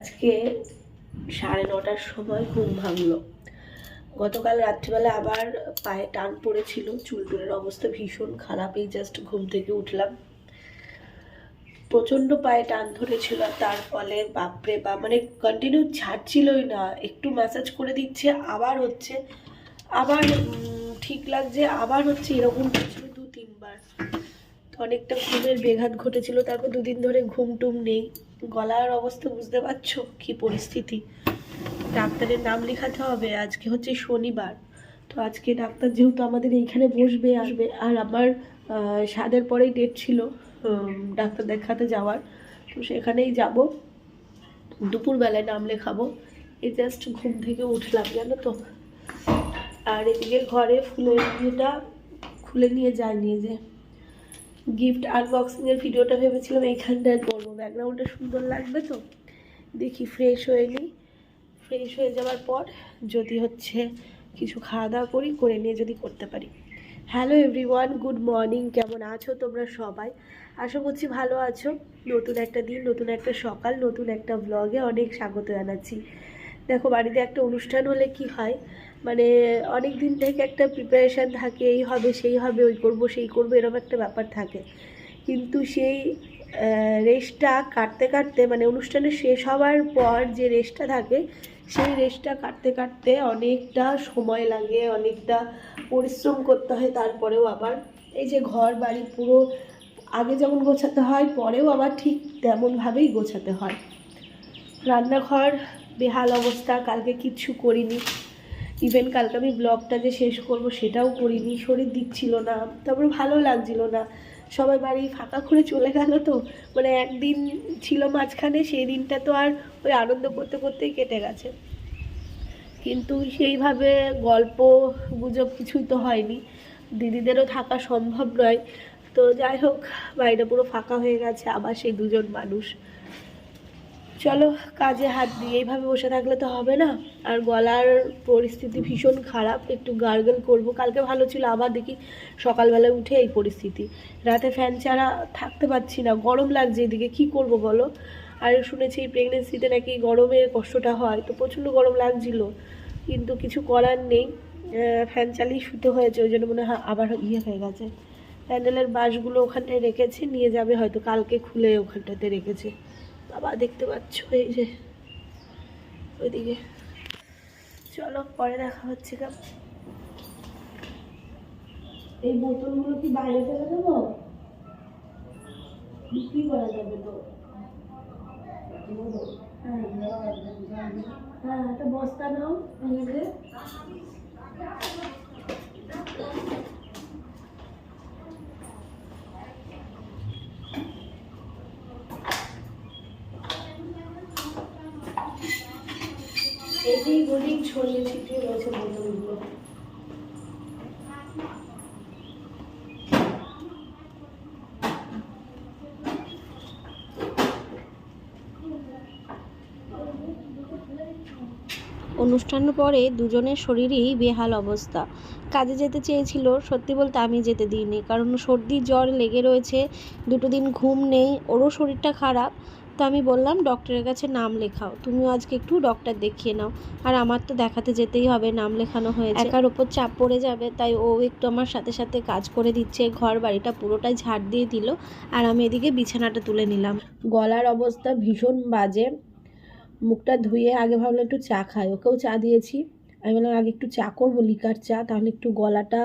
আজকে সাড়ে নটার সময় ঘুম ভাঙলো। গতকাল রাত্রিবেলা আবার পায়ে টান পড়েছিল, চুল টুলের অবস্থা ভীষণ খারাপ, এই জাস্ট ঘুম থেকে উঠলাম। প্রচণ্ড পায়ে টান ধরেছিল তার ফলে বাপরে বা মানে কন্টিনিউ ছাড়ছিলই না, একটু ম্যাসাজ করে দিচ্ছে, আবার হচ্ছে, আবার ঠিক লাগছে, আবার হচ্ছে এরকম হচ্ছিল দু তিনবার তো অনেকটা ঘুমের বেঘাত ঘটেছিল, তারপর দুদিন ধরে ঘুম টুম নেই। গলার অবস্থা বুঝতে পারছ? কি পরিস্থিতি? ডাক্তারের নাম লেখাতে হবে। আজকে হচ্ছে শনিবার। তো আজকে ডাক্তার যেহেতু আমাদের এইখানে বসবে, আসবে, আর আমার সাদের পরেই ডেট ছিল ডাক্তার দেখাতে যাওয়ার। তো সেখানেই যাব। দুপুরবেলায় নাম লেখাবো। এই জাস্ট ঘুম থেকে উঠলাম, জানো তো। আর এদিকে ঘরে ফুলের ইয়েটা খুলে নিয়ে যায়নি যে। গিফট আনবক্সিং এর ভিডিওটা ভেবেছিলাম এইখানটায় করব। ব্যাকগ্রাউন্ডটা সুন্দর লাগবে তো? দেখি ফ্রেশ হয়ে নিই ফ্রেশ হয়ে যাওয়ার পর যদি হচ্ছে কিছু খাওয়া দাওয়া করি, করে নিয়ে যদি করতে পারি। হ্যালো এভরিওয়ান গুড মর্নিং কেমন আছো তোমরা সবাই? আশা করছি ভালো আছো। নতুন একটা দিন, নতুন একটা সকাল, নতুন একটা ব্লগে অনেক স্বাগত জানাচ্ছি। দেখো, বাড়িতে একটা অনুষ্ঠান হলে কি হয়? মানে অনেক দিন থেকে একটা প্রিপারেশান থাকে, এই হবে, সেই হবে, ওই করব, সেই করব এরকম একটা ব্যাপার থাকে। কিন্তু সেই রেস্টটা কাটতে কাটতে মানে অনুষ্ঠানের শেষ হওয়ার পর যে রেস্টটা থাকে, সেই রেস্টটা কাটতে কাটতে অনেকটা সময় লাগে, অনেকটা পরিশ্রম করতে হয়, তারপরেও আবার এই যে ঘর বাড়ি পুরো আগে যেমন গোছাতে হয়, পরেও আবার ঠিক তেমনভাবেই গোছাতে হয়। রান্নাঘর বেহাল অবস্থা, কালকে কিচ্ছু করিনি। ইভেন কালকে আমি ব্লগটা যে শেষ করব সেটাও করিনি, শরীর দিচ্ছিল না, তারপরে ভালো লাগছিল না। সবাই বাড়ি ফাঁকা করে চলে গেল তো মানে একদিন ছিল মাঝখানে, সেই দিনটা তো আর ওই আনন্দ করতে করতেই কেটে গেছে। কিন্তু সেইভাবে গল্প, গুজব কিছুই তো হয়নি। দিদিদেরও থাকা সম্ভব নয়। তো যাই হোক বাড়িটা পুরো ফাঁকা হয়ে গেছে, আবার সেই দুজন মানুষ। চলো, কাজে হাত দিয়ে এইভাবে বসে থাকলে তো হবে না। আর গলার পরিস্থিতি ভীষণ খারাপ, একটু গার্গল করব। কালকে ভালো ছিল, আবার দেখি সকালবেলা উঠে এই পরিস্থিতি। রাতে ফ্যান ছাড়া থাকতে পারছি না, গরম লাগছে এদিকে, কি করব বলো? আর শুনেছি এই প্রেগনেন্সিতে নাকি গরমের কষ্টটা হয়, তো প্রচণ্ড গরম লাগছিল। কিন্তু কিছু করার নেই ফ্যান চালিয়ে শুতে হয়েছে, ওই জন্য মনে হয় আবার ইয়ে হয়ে গেছে। প্যান্ডেলের বাসগুলো ওখানটায় রেখেছে, নিয়ে যাবে হয়তো কালকে খুলে ওখানটাতে রেখেছে। বাবা দেখতে পাচ্ছ, এই যে, ওইদিকে। চলো, পরে দেখা হচ্ছে কেমন। এই বোতলগুলো কি বাইরে ফেলে দেবো? বিক্রি করা যাবে তো। হ্যাঁ একটা বস্তা নাও আমাদের এদিক ওদিক ছড়িয়ে ছিটিয়ে রয়েছে বোতলগুলো অনুষ্ঠানের পরে দুজনের শরীরই বেহাল অবস্থা। কাজে যেতে চেয়েছিল, সত্যি বলতে আমি যেতে দিইনি, কারণ সর্দি জ্বর লেগে রয়েছে, দুটো দিন ঘুম নেই, ওরও শরীরটা খারাপ। তো আমি বললাম, ডক্টরের কাছে নাম লেখাও। তুমিও আজকে একটু ডক্টর দেখিয়ে নাও। আর আমার তো দেখাতে যেতেই হবে, নাম লেখানো হয়েছে। একার ওপর চাপ পড়ে যাবে, তাই ও একটু আমার সাথে সাথে কাজ করে দিচ্ছে। ঘর বাড়িটা পুরোটাই ঝাড় দিয়ে দিল আর আমি এদিকে বিছানাটা তুলে নিলাম। গলার অবস্থা ভীষণ বাজে। মুখটা ধুয়ে আগে ভাবলাম একটু চা খাই। ওকেও চা দিয়েছি। আমি বললাম, আগে একটু চা করব লিকার চা, তাহলে একটু গলাটা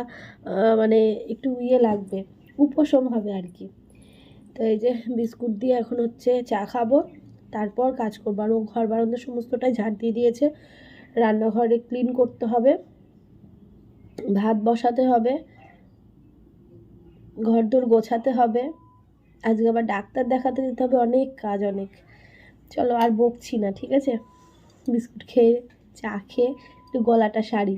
মানে একটু ইয়ে লাগবে। উপশম হবে আর কি। তো এই যে বিস্কুট দিয়ে এখন হচ্ছে চা খাব, তারপর কাজ করব। আর ও ঘর বারান্দা সমস্তটাই ঝাড় দিয়ে দিয়েছে। রান্নাঘরে ক্লিন করতে হবে, ভাত বসাতে হবে ঘর দোর গোছাতে হবে। আজকে আবার ডাক্তার দেখাতে যেতে হবে, অনেক কাজ, অনেক। চলো আর বকছি না, ঠিক আছে? বিস্কুট খেয়ে, চা খেয়ে একটু গলাটা সারি।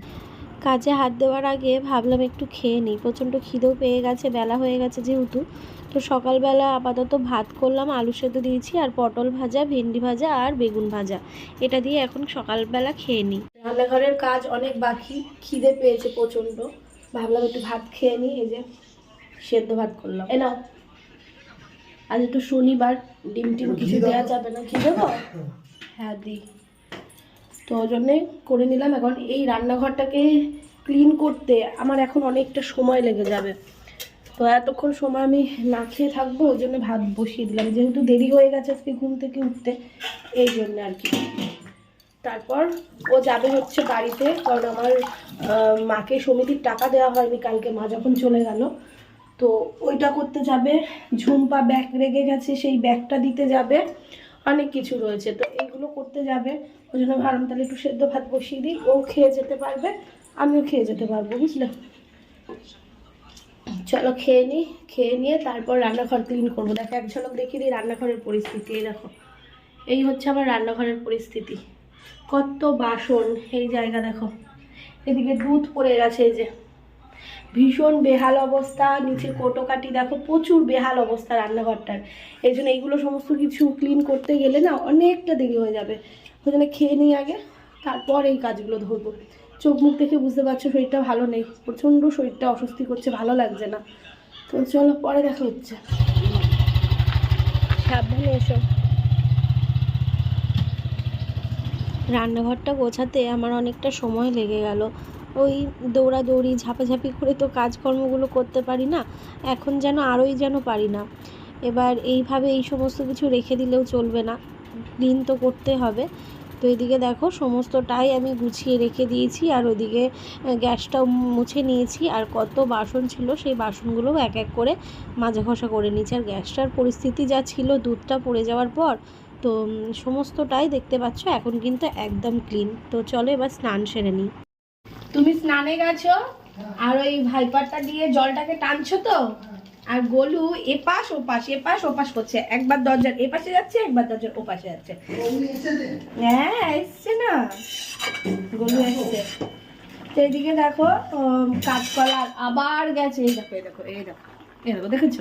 কাজে হাত দেওয়ার আগে ভাবলাম একটু খেয়ে নিই। প্রচণ্ড খিদেও পেয়ে গেছে বেলা হয়ে গেছে যেহেতু। তো সকালবেলা আপাতত ভাত করলাম আলু সেদ্ধ দিয়েছি আর পটল ভাজা ভেন্ডি ভাজা আর বেগুন ভাজা। এটা দিয়ে এখন সকালবেলা খেয়ে নিই। রান্নাঘরের কাজ অনেক বাকি খিদে পেয়েছে প্রচণ্ড। ভাবলাম একটু ভাত খেয়ে নিই এই যে সেদ্ধ ভাত করলাম। এ নাও। আজ একটু শনিবার ডিম টিম কিছু দেওয়া যাবে না? কি দেবো? হ্যাঁ দিই। তো ওই জন্যে করে নিলাম। এখন এই রান্নাঘরটাকে ক্লিন করতে আমার এখন অনেকটা সময় লেগে যাবে। তো এতক্ষণ সময় আমি না খেয়ে থাকব, ওই জন্য ভাত বসিয়ে দিলাম। যেহেতু দেরি হয়ে গেছে আজকে ঘুম থেকে উঠতে, এই জন্য আর কি। তারপর ও যাবে হচ্ছে বাড়িতে, কারণ আমার মাকে সমিতির টাকা দেওয়া হয়নি কালকে, মা যখন চলে গেল। তো ওইটা করতে যাবে। ঝুম্পা ব্যাগ রেগে গেছে, সেই ব্যাগটা দিতে যাবে। অনেক কিছু রয়েছে। তো এইগুলো করতে যাবে। ওই জন্য ভাবলাম তাহলে একটু সেদ্ধ ভাত বসিয়ে দিই। ও খেয়ে যেতে পারবে, আমিও খেয়ে যেতে পারব, বুঝলে? চলো খেয়ে নিই খেয়ে নিয়ে তারপর রান্নাঘর ক্লিন করব। দেখো, এক ঝলক দেখিয়ে দিই রান্নাঘরের পরিস্থিতি, এই দেখো। এই হচ্ছে আমার রান্নাঘরের পরিস্থিতি। কত বাসন এই জায়গা, দেখো। এদিকে দুধ পড়ে গেছে, এই যে। ভীষণ বেহাল অবস্থা নিচে কোটোকাটি, দেখো, প্রচুর বেহাল অবস্থা রান্নাঘরটার। এই জন্য এইগুলো সমস্ত কিছু ক্লিন করতে গেলে না অনেকটা দেরি হয়ে যাবে। ওই খেয়ে নিই আগে, তারপর এই কাজগুলো ধরবো। চোখ মুখ দেখে বুঝতে পারছ শরীরটা ভালো নেই, প্রচণ্ড শরীরটা অস্বস্তি করছে, ভালো লাগছে না। তো চলো, পরে দেখা হচ্ছে। সাবধানে এসো। রান্নাঘরটা গোছাতে আমার অনেকটা সময় লেগে গেল। ওই দৌড়াদৌড়ি, ঝাপাঝাপি করে তো কাজকর্মগুলো করতে পারি না, এখন যেন আরোই যেন পারি না। এবার এইভাবে এই সমস্ত কিছু রেখে দিলেও চলবে না। ক্লিন তো করতে হবে। তো এদিকে দেখো সমস্তটাই আমি গুছিয়ে রেখে দিয়েছি আর ওদিকে গ্যাসটাও মুছে নিয়েছি আর কত বাসন ছিল সেই বাসনগুলোও এক এক করে মাজা ঘষা করে নিয়েছি। আর গ্যাসটার পরিস্থিতি যা ছিল, দুধটা পড়ে যাওয়ার পর, তো সমস্তটাই দেখতে পাচ্ছ এখন কিন্তু একদম ক্লিন তো চলো এবার স্নান সেরে নিই। তুমি স্নানে গেছো? আর ওই ভাইপারটা দিয়ে জলটাকে টানছো তো? আর গোলু এপাশ ওপাশ এপাশ ওপাশ করছে। একবার দরজার এপাশে যাচ্ছে একবার দরজার ওপাশে যাচ্ছে। হ্যাঁ এসছে না। গোলু এসছে। তো দেখো উম, কাঁচকলা আবার গেছে। এই দেখো এই দেখো এই দেখো এই দেখো দেখেছ?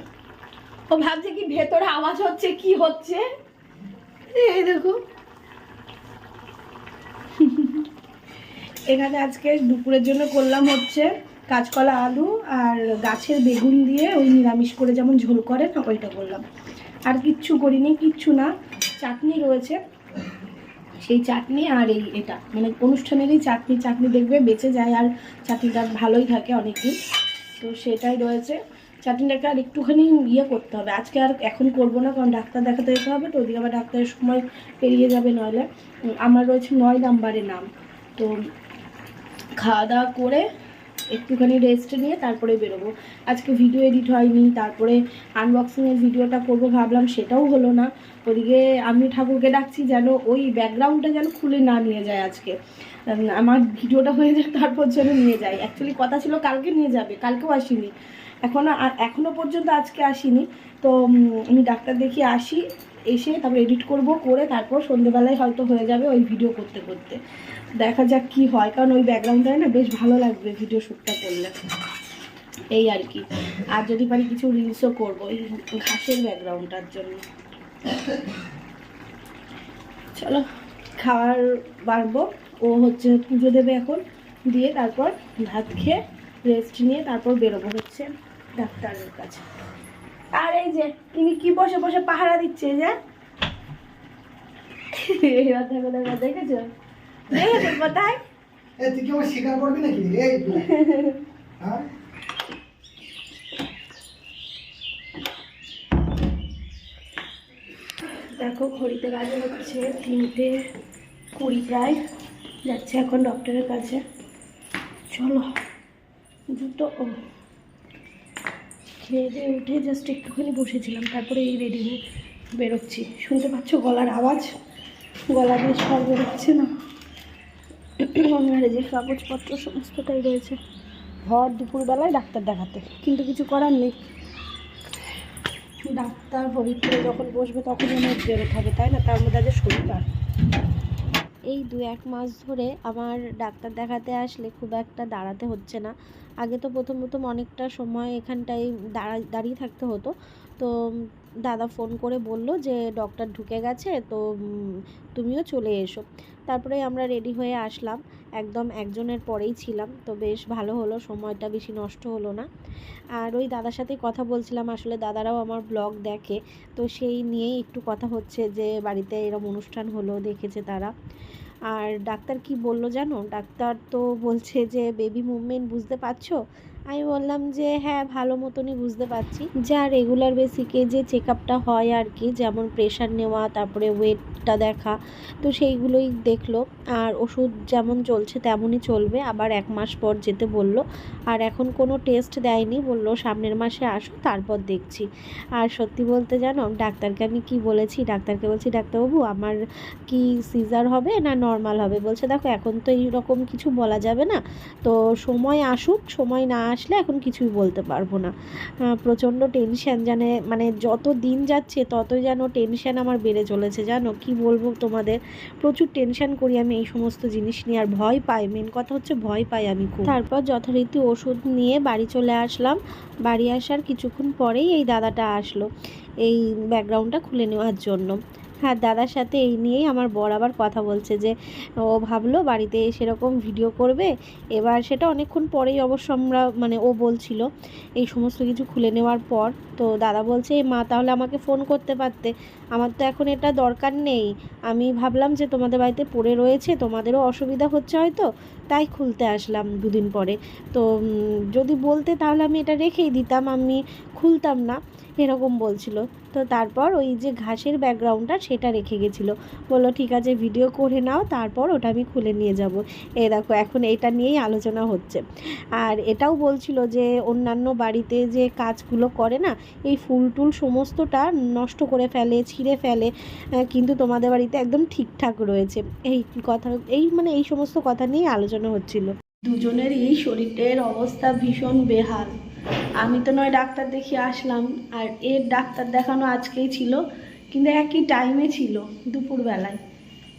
ও ভাবছে কি ভেতরে আওয়াজ হচ্ছে কি হচ্ছে? এই দেখো। এখানে আজকে দুপুরের জন্য করলাম হচ্ছে কাঁচকলা আলু আর গাছের বেগুন দিয়ে ওই নিরামিষ করে যেমন ঝোল করে না ওইটা করলাম আর কিচ্ছু করিনি, কিচ্ছু না। চাটনি রয়েছে। সেই চাটনি আর এই এটা। মানে অনুষ্ঠানেরই চাটনি চাটনি দেখবে বেঁচে যায় আর চাটনিটা ভালোই থাকে অনেকদিন। তো সেটাই রয়েছে। চাটনিটাকে আর একটুখানি ইয়ে করতে হবে। আজকে আর এখন করব না, কারণ ডাক্তার দেখাতে যেতে হবে, তো ওদিকে আবার ডাক্তারের সময় পেরিয়ে যাবে নইলে। আমার রয়েছে নয় নাম্বারে নাম। তো খাওয়া দাওয়া করে একটুখানি রেস্ট নিয়ে তারপরে বেরোবো। আজকে ভিডিও এডিট হয়নি, তারপরে আনবক্সিংয়ের ভিডিওটা করব ভাবলাম, সেটাও হলো না। ওদিকে আমি ঠাকুরকে ডাকছি যেন ওই ব্যাকগ্রাউন্ডটা যেন খুলে না নিয়ে যায় আজকে। আমার ভিডিওটা হয়ে যায় তারপর যেন নিয়ে যায়। অ্যাকচুয়ালি কথা ছিল কালকে নিয়ে যাবে, কালকেও আসিনি। এখনও এখনও পর্যন্ত আজকে আসিনি। তো আমি ডাক্তার দেখিয়ে আসি, এসে তারপর এডিট করব, করে তারপর সন্ধেবেলায় হয়তো হয়ে যাবে ওই ভিডিও করতে করতে। দেখা যাক কি হয়, কারণ ওই ব্যাকগ্রাউন্ডটায় না বেশ ভালো লাগবে ভিডিও শ্যুটটা করলে। এই আর কি। আর যদি পারি কিছু রিলসও করব, এই ঘাসের ব্যাকগ্রাউন্ডটার জন্য। চলো খাওয়ার বাড়বো। ও হচ্ছে পুজো দেবে এখন। দিয়ে তারপর ভাত খেয়ে রেস্ট নিয়ে তারপর বেরোবো হচ্ছে ডাক্তারের কাছে। আর এই যে তুমি কি বসে বসে পাহারা দিচ্ছে যে? দেখেছ? দেখেছ কোথায়? এ তুই কি আমার স্বীকার করবি নাকি এই তো। হ্যাঁ দেখো, ঘড়িতে বাজে হচ্ছে তিনটে কুড়ি প্রায়। যাচ্ছে এখন ডক্টরের কাছে। চলো, দুটো খেয়ে দিয়ে উঠে জাস্ট একটুখানি বসেছিলাম, তারপরে এই রেডি হয়ে বেরোচ্ছি। শুনতে পাচ্ছ গলার আওয়াজ? গলা দিয়ে সর বেরোচ্ছে না। এই যে কাগজপত্র সমস্তটাই রয়েছে। ভর দুপুরবেলায় ডাক্তার দেখাতে, কিন্তু কিছু করার নেই। ডাক্তার হরিপুরে যখন বসবে তখন অনেক বেরোতে থাকে, তাই না? তার মধ্যে আজ শনিবার। এই দু এক মাস ধরে আমার ডাক্তার দেখাতে আসলে খুব একটা দাঁড়াতে হচ্ছে না। আগে তো প্রথম প্রথম অনেকটা সময় এখানটায় দাঁড়া, দাঁড়িয়ে থাকতে হতো। তো দাদা ফোন করে বলল যে, ডক্টর ঢুকে গেছে, তো তুমিও চলে এসো। তারপরে আমরা রেডি হয়ে আসলাম। একদম একজনের পরেই ছিলাম, তো বেশ ভালো হলো, সময়টা বেশি নষ্ট হলো না। আর ওই দাদার সাথে কথা বলছিলাম, আসলে দাদারাও আমার ব্লগ দেখে, তো সেই নিয়েই একটু কথা হচ্ছে যে, বাড়িতে এরম অনুষ্ঠান হলো, দেখেছে তারা। আর ডাক্তার কি বলল জানো? ডাক্তার তো বলছে যে বেবি মুভমেন্ট বুঝতে পারছ? আমি বললাম যে হ্যাঁ ভালো মতনই বুঝতে পারছি। যা রেগুলার বেসিকে যে চেক আপটা হয় আর কি, যেমন প্রেশার নেওয়া, তারপরে ওয়েটটা দেখা, তো সেইগুলোই দেখল। আর ওষুধ যেমন চলছে তেমনই চলবে। আবার এক মাস পর যেতে বলল। আর এখন কোনো টেস্ট দেয়নি। বলল, সামনের মাসে আসো, তারপর দেখছি। আর সত্যি বলতে জানো, ডাক্তারকে আমি কি বলেছি? ডাক্তারকে বলছি, ডাক্তারবাবু, আমার কি সিজার হবে না নর্মাল হবে? বলছে, দেখো, এখন তো এইরকম কিছু বলা যাবে না। তো সময় আসুক, সময় না আসলে এখন কিছুই বলতে পারব না। প্রচণ্ড টেনশন জানে মানে যত দিন যাচ্ছে ততই যেন টেনশন আমার বেড়ে চলেছে, জানো? কি বলব তোমাদের? প্রচুর টেনশন করি আমি এই সমস্ত জিনিস নিয়ে, আর ভয় পাই। মেন কথা হচ্ছে ভয় পাই আমি খুব। তারপর যথারীতি ওষুধ নিয়ে বাড়ি চলে আসলাম। বাড়ি আসার কিছুক্ষণ পরেই এই দাদাটা আসলো, এই ব্যাকগ্রাউন্ডটা খুলে নেওয়ার জন্য। হ্যাঁ দাদার সাথে এই নিয়েই আমার বর আবার কথা বলছে যে, ও ভাবলো বাড়িতে সেরকম ভিডিও করবে। এবার সেটা অনেকক্ষণ পরেই অবশ্য আমরা মানে ও বলছিল এই সমস্ত কিছু খুলে নেওয়ার পর। তো দাদা বলছে "এ মা, তাহলে আমাকে ফোন করতে পারতে। আমার তো এখন এটা দরকার নেই। আমি ভাবলাম যে তোমাদের বাড়িতে পড়ে রয়েছে, তোমাদেরও অসুবিধা হচ্ছে হয়তো। তাই খুলতে আসলাম দুদিন পরে। তো যদি বলতে তাহলে আমি এটা রেখেই দিতাম। আমি খুলতাম না। এরকম বলছিল। তো তারপর ওই যে ঘাসের ব্যাকগ্রাউন্ডটা সেটা রেখে গেছিল। বলল, ঠিক আছে ভিডিও করে নাও, তারপর ওটা আমি খুলে নিয়ে যাব। এই দেখো, এখন এটা নিয়েই আলোচনা হচ্ছে। আর এটাও বলছিল যে, অন্যান্য বাড়িতে যে কাজগুলো করে না, এই ফুল টুল সমস্তটা নষ্ট করে ফেলে, ছিঁড়ে ফেলে কিন্তু তোমাদের বাড়িতে একদম ঠিকঠাক রয়েছে। এই কথা, এই মানে এই সমস্ত কথা নিয়ে আলোচনা হচ্ছিল। দুজনেরই শরীরের অবস্থা ভীষণ বেহাল। আমি তো নয় ডাক্তার দেখিয়ে আসলাম আর এর ডাক্তার দেখানো আজকেই ছিল কিন্তু একই টাইমে ছিল দুপুরবেলায়।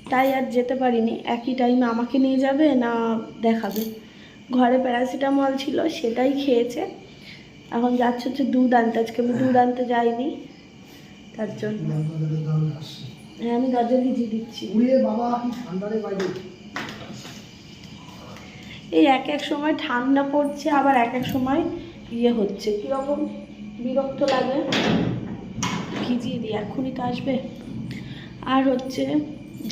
তাই আর যেতে পারিনি। একই টাইমে আমাকে নিয়ে যাবে না দেখাবে? ঘরে প্যারাসিটামল ছিল সেটাই খেয়েছে। এখন যাচ্ছে হচ্ছে দুধ আনতে। আজকে আমি দুধ আনতে যাইনি। তার জন্য। হ্যাঁ আমি দরজা ভিজিয়ে দিচ্ছি। এই এক এক সময় ঠান্ডা পড়ছে আবার এক এক সময় ইয়ে হচ্ছে, কীরকম বিরক্ত লাগে? ভিজিয়ে দিই? এক্ষুনি তো আসবে। আর হচ্ছে,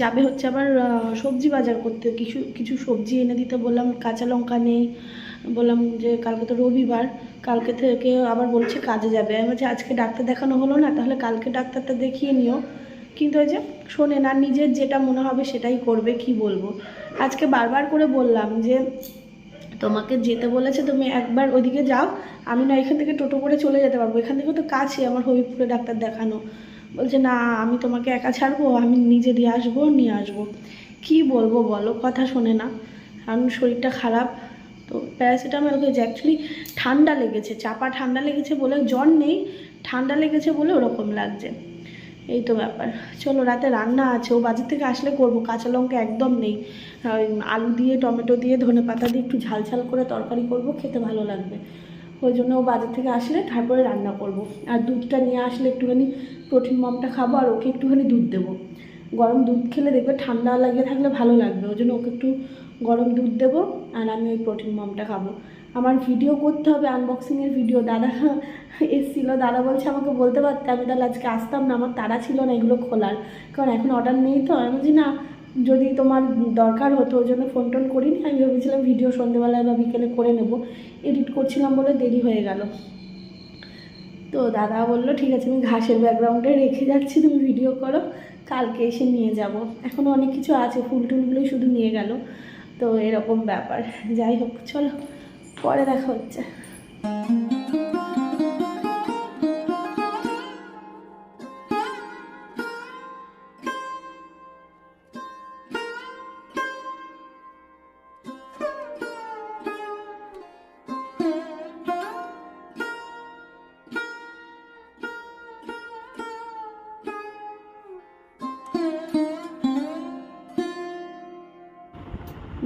যাবে হচ্ছে আবার সবজি বাজার করতে। কিছু কিছু সবজি এনে দিতে বললাম, কাঁচা লঙ্কা নেই। বললাম যে কালকে তো রবিবার, কালকে থেকে আবার বলছে কাজে যাবে। আমি বলছি, আজকে ডাক্তার দেখানো হলো না, তাহলে কালকে ডাক্তারটা দেখিয়ে নিও। কিন্তু ওই যে, শোনে না, নিজের যেটা মনে হবে সেটাই করবে, কি বলব? আজকে বারবার করে বললাম যে তোমাকে যেতে বলেছে, তুমি একবার ওইদিকে যাও। আমি না এখান থেকে টোটো করে চলে যেতে পারব। এখান থেকে তো কাছে আমার হবিপুরে ডাক্তার দেখানো। বলছে, না, আমি তোমাকে একা ছাড়বো, আমি নিজে দিয়ে আসব, নিয়ে আসব। কি বলব বলো, কথা শোনে না। কারণ শরীরটা খারাপ। তো প্যারাসিটামল খেয়েছে অ্যাকচুয়ালি ঠান্ডা লেগেছে, চাপা ঠান্ডা লেগেছে বলে জ্বর নেই, ঠান্ডা লেগেছে বলে ওরকম লাগছে। এই তো ব্যাপার। চলো, রাতে রান্না আছে, ও বাজার থেকে আসলে করব, কাঁচা লঙ্কা একদম নেই। আলু দিয়ে, টমেটো দিয়ে, ধনে পাতা দিয়ে একটু ঝাল ঝাল করে তরকারি করব, খেতে ভালো লাগবে। ওই জন্য ও বাজার থেকে আসলে তারপরে রান্না করব। আর দুধটা নিয়ে আসলে একটুখানি প্রোটিন মামটা খাব, আর ওকে একটুখানি দুধ দেবো। গরম দুধ খেলে দেখবে ঠান্ডা লাগিয়ে থাকলে ভালো লাগবে, ওই জন্য ওকে একটু গরম দুধ দেবো, আর আমি ওই প্রোটিন মামটা খাব। আমার ভিডিও করতে হবে আনবক্সিংয়ের ভিডিও দাদা এসছিল, দাদা বলছে আমাকে বলতে পারতে। আমি তাহলে আজকে আসতাম না, আমার তারা ছিল না এগুলো খোলার। কারণ এখন অর্ডার নেই তো। আমি বলছি, না, যদি তোমার দরকার হতো ওই জন্য ফোন টোন করিনি। আমি ভেবেছিলাম ভিডিও সন্ধ্যেবেলায় বা বিকেলে করে নেব। এডিট করছিলাম বলে দেরি হয়ে গেল। তো দাদা বলল, ঠিক আছে, আমি ঘাসের ব্যাকগ্রাউন্ডে রেখে যাচ্ছি, তুমি ভিডিও করো। কালকে এসে নিয়ে যাব। এখনও অনেক কিছু আছে, ফুল টুলগুলোই শুধু নিয়ে গেল। তো এরকম ব্যাপার। যাই হোক, চলো। পরে দেখা হচ্ছে।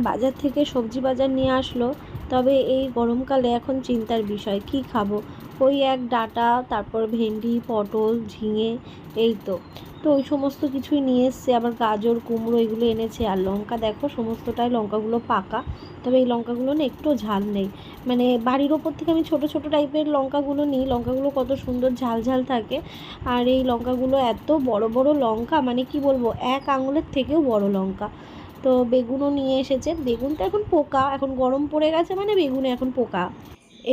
বাজার থেকে সবজি বাজার নিয়ে আসলো। তবে এই গরমকালে এখন চিন্তার বিষয়, কি খাব? ওই এক ডাটা, তারপর ভেন্ডি, পটল, ঝিঙে, এই তো। তো ওই সমস্ত কিছুই নিয়ে এসছে, আবার গাজর, কুমড়ো এগুলো এনেছে। আর লঙ্কা দেখো, সমস্তটাই লঙ্কাগুলো পাকা। তবে এই লঙ্কাগুলো না একটু ঝাল নেই। মানে বাড়ির ওপর থেকে আমি ছোট ছোট টাইপের লঙ্কাগুলো নিই। লঙ্কাগুলো কত সুন্দর ঝাল ঝাল থাকে। আর এই লঙ্কাগুলো এত বড় বড় লঙ্কা মানে কি বলব, এক আঙুলের থেকেও বড় লঙ্কা। তো বেগুনও নিয়ে এসেছে। বেগুন তো এখন পোকা, এখন গরম পড়ে গেছে মানে বেগুনে এখন পোকা।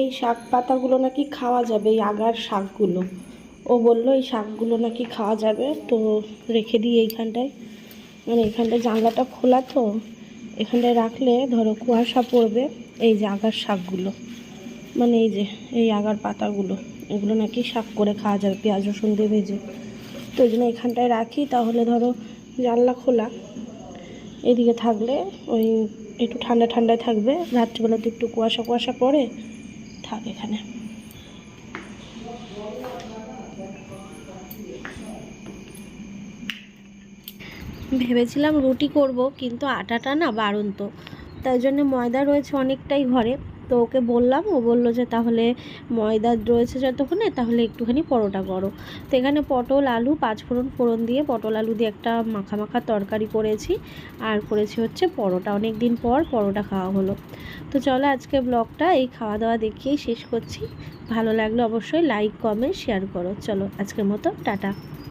এই শাক পাতাগুলো নাকি খাওয়া যাবে, এই আগার শাকগুলো। ও বলল, এই শাকগুলো নাকি খাওয়া যাবে, তো রেখে দিই এইখানটায়। মানে এখানটায় জানলাটা খোলা তো, এখানটায় রাখলে ধরো কুয়াশা পড়বে, এই যে আগার শাকগুলো। মানে এই যে, এই আগার পাতাগুলো, এগুলো নাকি শাক করে খাওয়া যাবে, পেঁয়াজ রসুন দিয়ে ভেজে। তো ওই জন্য এখানটায় রাখি, তাহলে ধরো জানলা খোলা। এদিকে থাকলে ওই একটু ঠান্ডা ঠান্ডায় থাকবে, রাত্রিবেলাতে একটু কুয়াশা কুয়াশা পড়ে, থাক এখানে। ভেবেছিলাম রুটি করব, কিন্তু আটাটা না বাড়ন্ত তাই জন্য ময়দা রয়েছে অনেকটাই ঘরে। তো ওকে বললাম, ও বলল যে তাহলে ময়দা রয়েছে যতক্ষণে, তাহলে একটুখানি পরোটা করো। তো এখানে পটল, আলু পাঁচফোড়ন ফোড়ন দিয়ে পটল, আলু দিয়ে একটা মাখা মাখা তরকারি করেছি। আর করেছি হচ্ছে পরোটা। অনেক দিন পর পরোটা খাওয়া হলো। তো চলো আজকে ব্লগটা, এই খাওয়া দাওয়া দেখিয়েই শেষ করছি। ভালো লাগলে অবশ্যই লাইক, কমেন্ট, শেয়ার করো। চলো আজকের মতো, টাটা।